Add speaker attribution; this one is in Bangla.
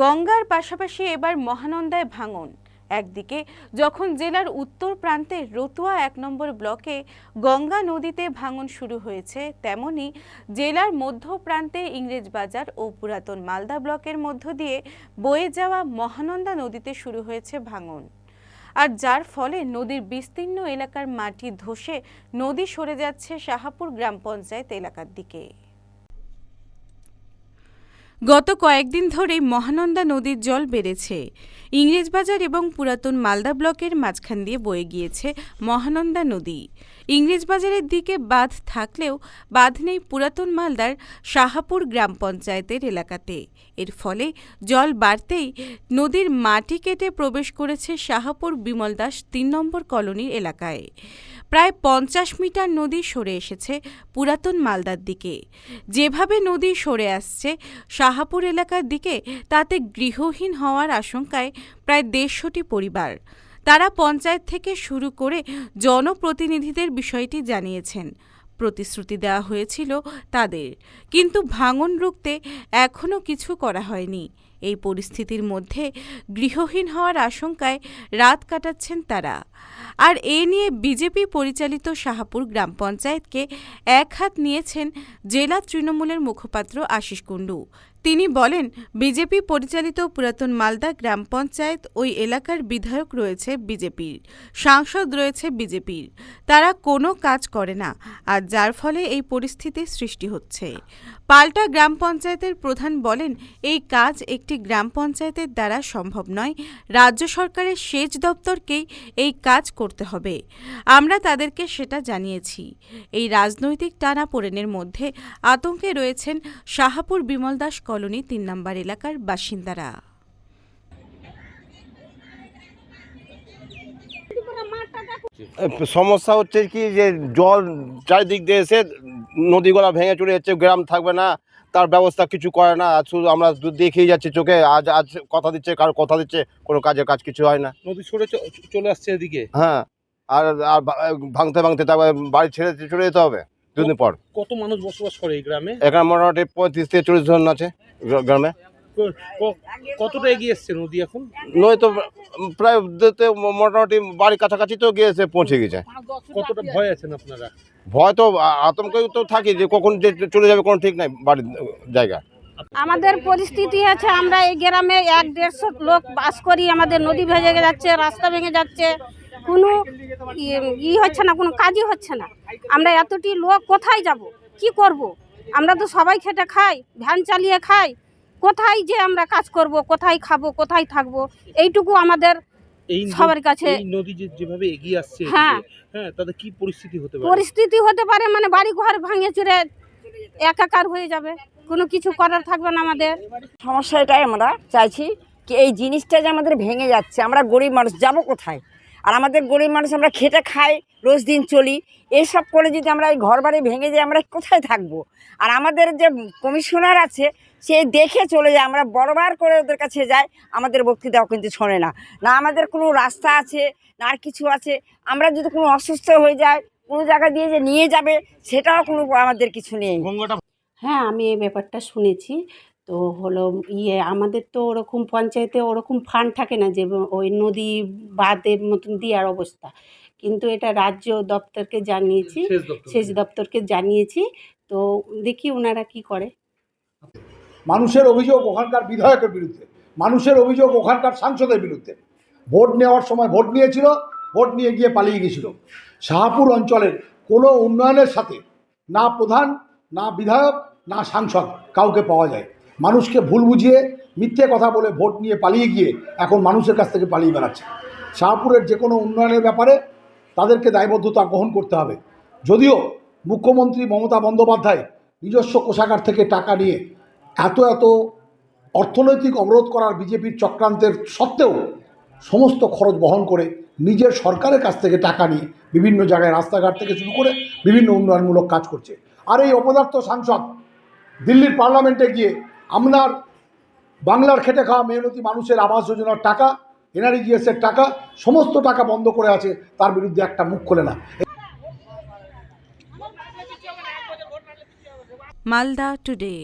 Speaker 1: গঙ্গার পাশাপাশি এবার মহানন্দায় ভাঙন। একদিকে যখন জেলার উত্তর প্রান্তে রতুয়া এক নম্বর ব্লকে গঙ্গা নদীতে ভাঙন শুরু হয়েছে, তেমনি জেলার মধ্য প্রান্তে ইংরেজ বাজার ও পুরাতন মালদা ব্লকের মধ্য দিয়ে বয়ে যাওয়া মহানন্দা নদীতে শুরু হয়েছে ভাঙন। আর যার ফলে নদীর বিস্তীর্ণ এলাকার মাটি ধসে নদী সরে যাচ্ছে শাহাপুর গ্রাম পঞ্চায়েত এলাকার দিকে। গত কয়েকদিন ধরেই মহানন্দা নদীর জল বেড়েছে। ইংরেজবাজার এবং পুরাতন মালদা ব্লকের মাঝখান দিয়ে বয়ে গিয়েছে মহানন্দা নদী। ইংরেজবাজারের দিকে বাঁধ থাকলেও বাঁধ নেই পুরাতন মালদার শাহাপুর গ্রাম পঞ্চায়েতের এলাকাতে। এর ফলে জল বাড়তেই নদীর মাটি কেটে প্রবেশ করেছে শাহাপুর বিমল দাস তিন নম্বর কলোনির এলাকায়। প্রায় পঞ্চাশ মিটার নদী সরে এসেছে পুরাতন মালদার দিকে। যেভাবে নদী সরে আসছে, শাহাপুর এলাকার দিকে তাতে গৃহহীন হওয়ার আশঙ্কায় প্রায় দেড়শোটি পরিবার। তারা পঞ্চায়েত থেকে শুরু করে জনপ্রতিনিধিদের বিষয়টি জানিয়েছেন। প্রতিশ্রুতি দেওয়া হয়েছিল তাদের। কিন্তু ভাঙন রুখতে এখনও কিছু করা হয়নি। এই পরিস্থিতির মধ্যে গৃহহীন হওয়ার আশঙ্কায় রাত কাটাচ্ছেন তারা। আর এ নিয়ে বিজেপি পরিচালিত শাহাপুর গ্রাম পঞ্চায়েতকে এক হাত নিয়েছেন জেলা তৃণমূলের মুখপাত্র আশিস কুণ্ডু। তিনি বলেন, বিজেপি পরিচালিত পুরাতন মালদা গ্রাম পঞ্চায়েত ওই এলাকার বিধায়ক রয়েছে বিজেপির, সাংসদ রয়েছে বিজেপির। তারা কোনো কাজ করে না, আর যার ফলে এই পরিস্থিতির সৃষ্টি হচ্ছে। পাল্টা গ্রাম পঞ্চায়েতের প্রধান বলেন, এই কাজ একটি গ্রাম পঞ্চায়েতের দ্বারা সম্ভব নয়। রাজ্য সরকারের সেচ দপ্তরকেই এই কাজ করতে হবে। আমরা তাদেরকে সেটা জানিয়েছি। এই রাজনৈতিক টানাপোড়েনের মধ্যে আতঙ্কে রয়েছেন শাহাপুর বিমল দাস কলোনি তিন নম্বর এলাকার বাসিন্দারা।
Speaker 2: সমস্যা হচ্ছে কি যে জল চারিদিক দিয়ে এসে নদীগুলা ভেঙে চলে যাচ্ছে গ্রাম থাকবে না তার ব্যবস্থা কিছু করে না আর শুধু আমরা দেখেই যাচ্ছি চোখে আজ আজ কথা দিচ্ছে কারও কথা দিচ্ছে কোনো কাজের কাজ কিছু হয় না।
Speaker 3: নদী সরে চ- চলে আসছে এদিকে।
Speaker 2: হ্যাঁ আর আর ভাঙতে ভাঙতে তারপর বাড়ি ছেড়ে চলে যেতে হবে। দুদিন পর।
Speaker 3: কত মানুষ বসবাস করে এই গ্রামে?
Speaker 2: এখানে মোটামুটি পঁয়ত্রিশ থেকে চল্লিশ জন আছে গ্রামে।
Speaker 3: কতটা এগিয়ে এসছে নদী এখন?
Speaker 2: নয় তো প্রায় মোটামুটি বাড়ির কাছাকাছি তো গিয়েছে পৌঁছে গেছে
Speaker 3: কতটা ভয় আছেন আপনারা?
Speaker 2: ভয় তো আতঙ্ক তো থাকি যে কখন যে চলে যাবে কোনো ঠিক নাই বাড়ির জায়গা।
Speaker 4: আমাদের পরিস্থিতি আছে আমরা এই গ্রামে এক দেড়শো লোক বাস করি আমাদের নদী ভেঙে যাচ্ছে রাস্তা ভেঙে যাচ্ছে। কোনো ই- ই হচ্ছে না কোনো কাজই হচ্ছে না। আমরা এতটি লোক কোথায় যাব? কি করব। আমরা তো সবাই খেটে খাই ভ্যান চালিয়ে খাই। কোথায় যে আমরা কাজ করব কোথায় খাব কোথায় থাকব এইটুকু আমাদের সবার কাছে
Speaker 3: নদী যেভাবে এগিয়ে আসছে
Speaker 4: হ্যাঁ।
Speaker 3: হ্যাঁ তাতে কি পরিস্থিতি হতে পারে?
Speaker 4: পরিস্থিতি হতে পারে মানে বাড়ি ঘর ভাঙে চুরে একাকার হয়ে যাবে। কোনো কিছু করার থাকবে না আমাদের।
Speaker 5: সমস্যা এটাই আমরা চাইছি কি এই জিনিসটা যে আমাদের ভেঙে যাচ্ছে আমরা গরিব মানুষ যাব কোথায়? আর আমাদের গরিব মানুষ আমরা খেটে খাই রোজ দিন চলি এইসব করে যদি আমরা এই ঘর বাড়ি ভেঙে যাই আমরা কোথায় থাকব? আর আমাদের যে কমিশনার আছে সে দেখে চলে যায় আমরা বড়বার করে ওদের কাছে যাই আমাদের বক্তৃতাও কিন্তু শোনে না। না আমাদের কোনো রাস্তা আছে না আর কিছু আছে আমরা যদি কোনো অসুস্থ হয়ে যায় কোনো জায়গা দিয়ে যে নিয়ে যাবে সেটাও কোনো আমাদের কিছু নেই।
Speaker 6: হ্যাঁ আমি এই ব্যাপারটা শুনেছি। তো হলো ইয়ে আমাদের তো ওরকম পঞ্চায়েতে ওরকম ফান্ড থাকে না যে ওই নদী বাঁধের মতন দেওয়ার অবস্থা। কিন্তু এটা রাজ্য দপ্তরকে জানিয়েছি সেচ দপ্তরকে জানিয়েছি। তো দেখি ওনারা কি করে।
Speaker 7: মানুষের অভিযোগ ওখানকার বিধায়কের বিরুদ্ধে মানুষের অভিযোগ ওখানকার সাংসদের বিরুদ্ধে। ভোট নেওয়ার সময় ভোট নিয়েছিল ভোট নিয়ে গিয়ে পালিয়ে গেছিল শাহপুর অঞ্চলের কোনো উন্নয়নের সাথে না প্রধান না বিধায়ক না সাংসদ কাউকে পাওয়া যায় মানুষকে ভুল বুঝিয়ে মিথ্যে কথা বলে ভোট নিয়ে পালিয়ে গিয়ে এখন মানুষের কাছ থেকে পালিয়ে বেড়াচ্ছে। শাহপুরের যে কোনো উন্নয়নের ব্যাপারে তাদেরকে দায়বদ্ধতা গ্রহণ করতে হবে। যদিও মুখ্যমন্ত্রী মমতা বন্দ্যোপাধ্যায় নিজস্ব কোষাগার থেকে টাকা নিয়ে এত এত অর্থনৈতিক অবরোধ করার বিজেপির চক্রান্তের সত্ত্বেও সমস্ত খরচ বহন করে নিজের সরকারের কাছ থেকে টাকা নিয়ে বিভিন্ন জায়গায় রাস্তাঘাট থেকে শুরু করে বিভিন্ন উন্নয়নমূলক কাজ করছে। আর এই অপদার্থ সাংসদ দিল্লির পার্লামেন্টে গিয়ে আপনার বাংলার খেটে খাওয়া মেহনতি মানুষের আবাস যোজনার টাকা, এনআরইজিএসের টাকা, সমস্ত টাকা বন্ধ করে আছে, তার বিরুদ্ধে একটা মুখ খোলে না।
Speaker 1: মালদা টুডে